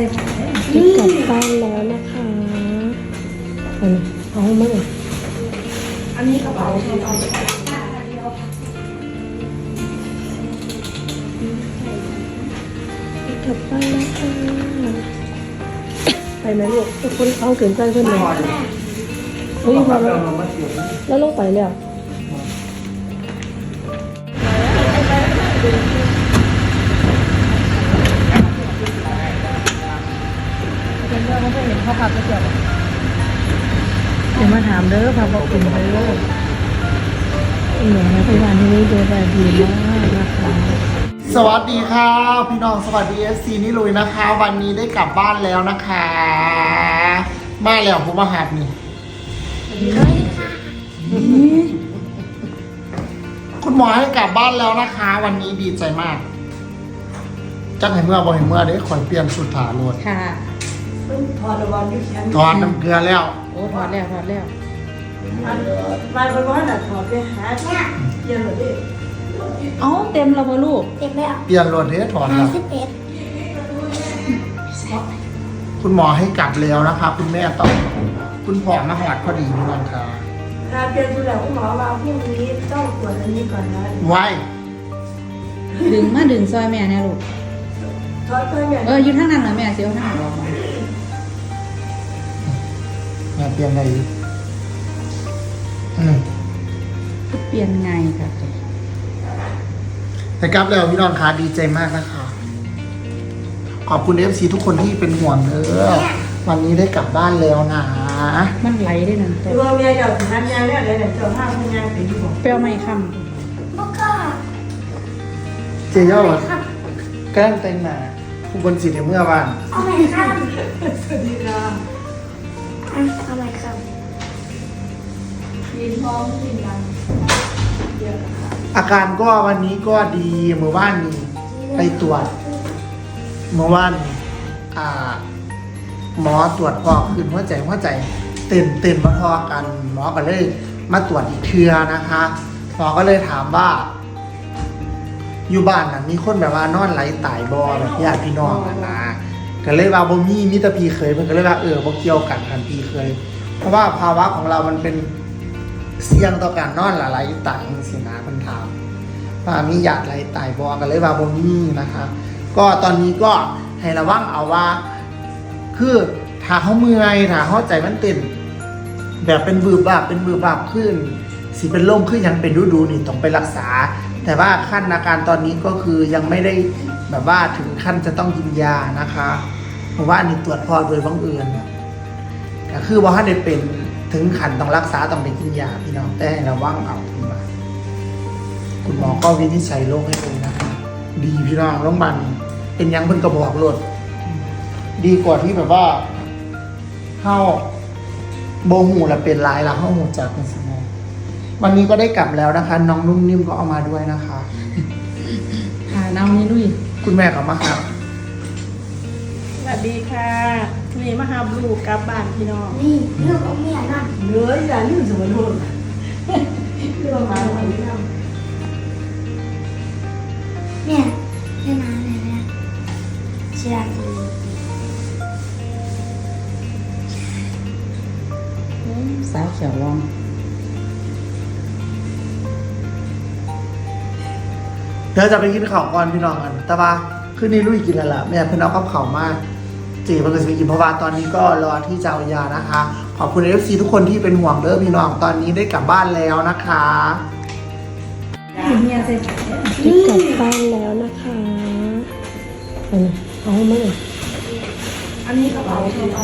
จะกลับบ้านแล้วนะคะเอาเลยเอาให้มั้งอันนี้กระเป๋าเอาเอากลับบ้านแล้วค่ะไปไหมลูกทุกคนเอาเกินใจเพื่อนเลยเฮ้ยพอแล้วแล้วลงไปแล้ว เป็นเรื่องไม่เคยเห็นเขาขับไปเที่ยวเดี๋ยวมาถามเด้อพาบอกคุณเด้ออีหนูนะพยาบาลที่นี่ดูแลดีมากนะคะสวัสดีค่ะพี่น้องสวัสดีเอฟซีนี่ลุยนะคะ วันนี้ได้กลับบ้านแล้วนะคะมาแล้วผมมาหักนี่คุณหมอให้กลับบ้านแล้วนะคะ วันนี้ดีใจมากจังเห็นเมื่อบ่เห็นเมื่อได้ขอยเปลี่ยนสุดถาโลดค่ะ ถอดระวังยุคแขนถอนน้ำเกลือแล้ว โอ้ถอดแล้วถอดแล้วมันมันเป็นว่าน่ะถอดไปหาเยี่ยมเลยเอ้าเต็มแล้วพอลูกเจ็บแล้วเปลี่ยนโลดเด้ถอนห้าแล้ว สิบเอ็ดคุณหมอให้กลับแล้วนะคะ คุณแม่ต้องคุณพ่อมาหอดพอดีพี่น้องค่ะถ้าเป็นผู้หลักคุณหมอว่าพรุ่งนี้ต้องตรวจอันนี้ก่อนนะไว้ดึงมาดึงซอยแม่เนี่ยลูกถอดไปเนี่ยเอออยู่ทางนั้นเหรอแม่เสียวทางนั้นแม่ เปลี่ยนอะไรอีกอืมเปลี่ยนไงค่ะแต่กลับแล้วพี่น้องคะดีใจมากนะคะ ขอบคุณเอฟซีทุกคนที่เป็นห่วงเออวันนี้ได้กลับบ้านแล้วนะมันไหลได้นั่นหรือว่าเมียเจ้าถึงนั้นยังเนี่ยเดี๋ยวเจ้าห้ามพยังไปอยู่บอกเปรี้ยวไม่ค่แล้วก็เจ๊ย่อแกล้งแต่งหนาผู้บนสีเมื่อวานเอาใหม่ครับสวัสดีค่ะ อะเอาใหม่ครับยินพร้อมยินยังเยวนะคะอาการก็วันนี้ก็ดีเมื่อวานนี้ไปตรวจ เมื่อวานอ่า หมอตรวจพอขึ้นหัวใจหัวใจเต้นเต้นมาทอกันหมอก็เลยมาตรวจอีกเทือนะคะหมอก็เลยถามว่า อยู่บ้านน่ะมีคนแบบว่านอนไหลตายบอแบบญาติพี่น้องนะ ก็เลยว่าบ่มีมิตรพีเคยมันก็เลยว่าเออบ่เกี่ยวกันทันพีเคย เพราะว่าภาวะของเรามันเป็นเสี่ยงต่อการนอนหลายตายสินะคนถามว่ามีญาติไหลตายบอก็เลยว่าบ่มีนะคะ ก็ตอนนี้ก็ให้ระวังเอาว่า คือถ้าเขาเมื่อยถ้าเขาใจมันเต้นแบบเป็นบืบบาบเป็นบืบบาบขึ้นสิเป็นลมขึ้นยังเป็นดูดูนี่ต้องไปรักษา แต่ว่าขั้นอาการตอนนี้ก็คือยังไม่ได้ แบบว่าถึงขั้นจะต้องกินยานะคะเพราะว่าอันนี้ตรวจพอโดยบังเอิญเนี่ยก็คือว่าถ้าได้เป็นถึงขั้นต้องรักษาต้องไปกินยาพี่น้องแต่ระวังเอาคุณหมอคุณหมอก็วินิจฉัยโรคให้เลยนะคะ ดีพี่น้องโรงพยาบาลเป็นยังเพิ่นกระบอกโลดดีกว่าที่แบบว่าเข้าโบหูและเป็นลายละเข้าหูจากในสมองวันนี้ก็ได้กลับแล้วนะคะ น้องนุ่มนิ่มก็เอามาด้วยนะคะ ค่ะน้ำนี่ลุย คุณแม่ก็มาครับสวัสดีค่ะ นี่มาหาบลูกกลับบ้านพี่น้องนี่เรื่องของเมียนั่นเหลืออย่าลืมสมุนไพรเรื่องมาของพี่น้องเนี่ยแค่นั้นเลยนะเชียร์ทีสาวเขียวลอง เดี๋ยวจะไปกินข้าวก่อนพี่น้องกัน แต่ว่าคืนนี้ลุยกินแล้วล่ะแม่เพิ่นเอากับข้าวมากจีเพิ่นก็จะไปกินเพราะว่าตอนนี้ก็รอที่จะเอายานะคะ ขอบคุณเอฟซีทุกคนที่เป็นห่วงเด้อพี่น้องตอนนี้ได้กลับบ้านแล้วนะคะเมียจะได้กลับบ้านแล้วนะคะเอาเลยเอาห้มั้งอันนี้กระเป๋าเอาเอา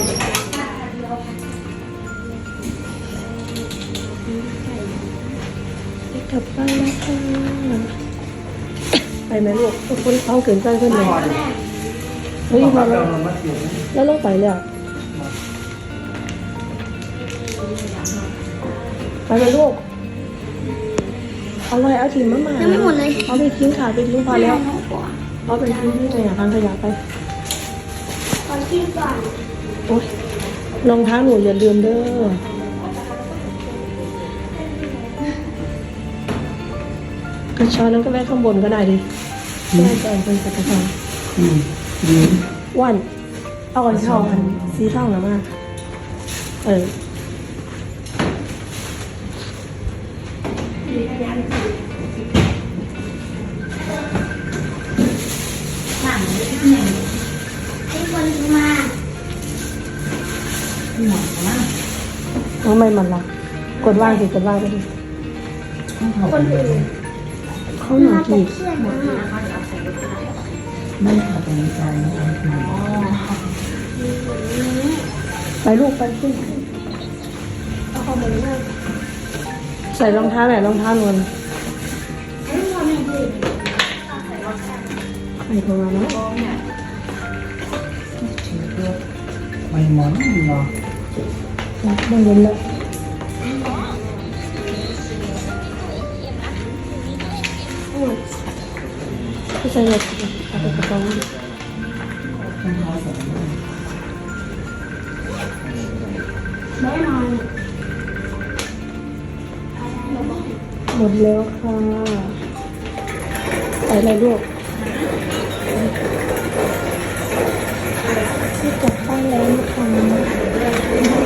ได้กลับบ้านแล้วค่ะ ไปไหมลูกทุกคนเอาเกินใจเพื่อนเลยเฮ้ยพอแล้วแล้วลงไปแล้วไปไหมลูกเอาเลยเอาทิ้งมาหมายังไม่หมดเลยเอาไปทิ้งขาไปทิ้งพอแล้วน้องกว่าเอาไปทิ้งที่ไหนอะทางขยะไปตอนที่ก่อนโอ๊ยรองเท้าหนูอย่าลืมเด้อ ช้อนนั้นก็แวะข้างบนก็ได้ดิได้ใจเป็นกระชอนอืมดีวันเอาไอ้ทองอันสีท่องนะมาเออทำไมมันล่ะ กดว่างสิกดว่างไปดิคนอื่น ข้าหนามากี่เพื่อนมาไม่ขอเป็นใจเอาคือไปลูกไปขึ้นเอาของมึงมาใส่รองเท้าไหนรองเท้านวลให้พ่อแม่ดูใครโทรมาเนาะไม่หมอนเนาะมันเย็นแล้ว พี่ชายอยากเอาไปกระเป๋าดิแน่นอนหมดแล้วค่ะไปเลยลูกที่กลับบ้านแล้วนะคะ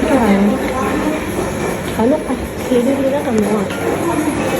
ไปไปลูกไปทีดีๆแล้วกับหนู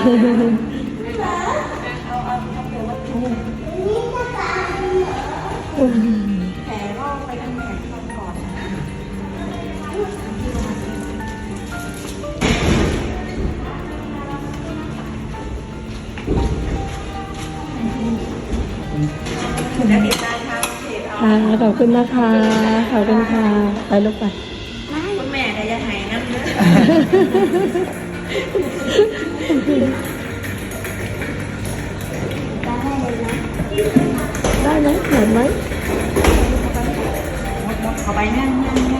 งนี้เหรอค่ะขอบคุณนะคะ ขอบคุณค่ะ ไปลูกไป คุณแม่ก็จะหายน้ำเนื้อ ได้เลยนะได้ไหมเหมือนไหมเข้าไปนั่งนั่งนั่ง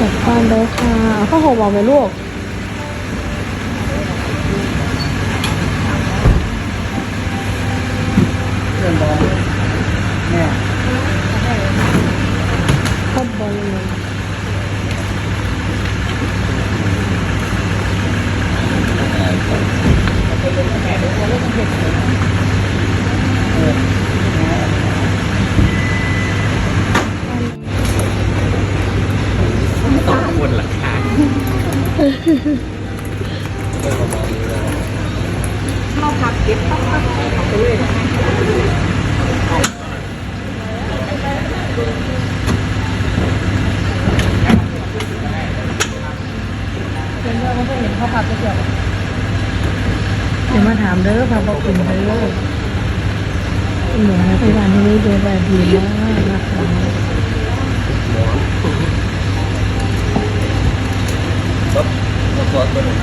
ไปกลับบ้านแล้วค่ะเอาข้าวหอมออกไหมลูกเพื่อนบอลแม่ข้าวบอล ข้าพักเก็บปั๊บปั๊บเอาไปเลยเดี๋ยวมาถามเด้อพาบอกคุณเด้อหนูให้พยาบาลที่นี่ดูแลดีมากนะคะ ครับก็ขอตัวหนึ่ง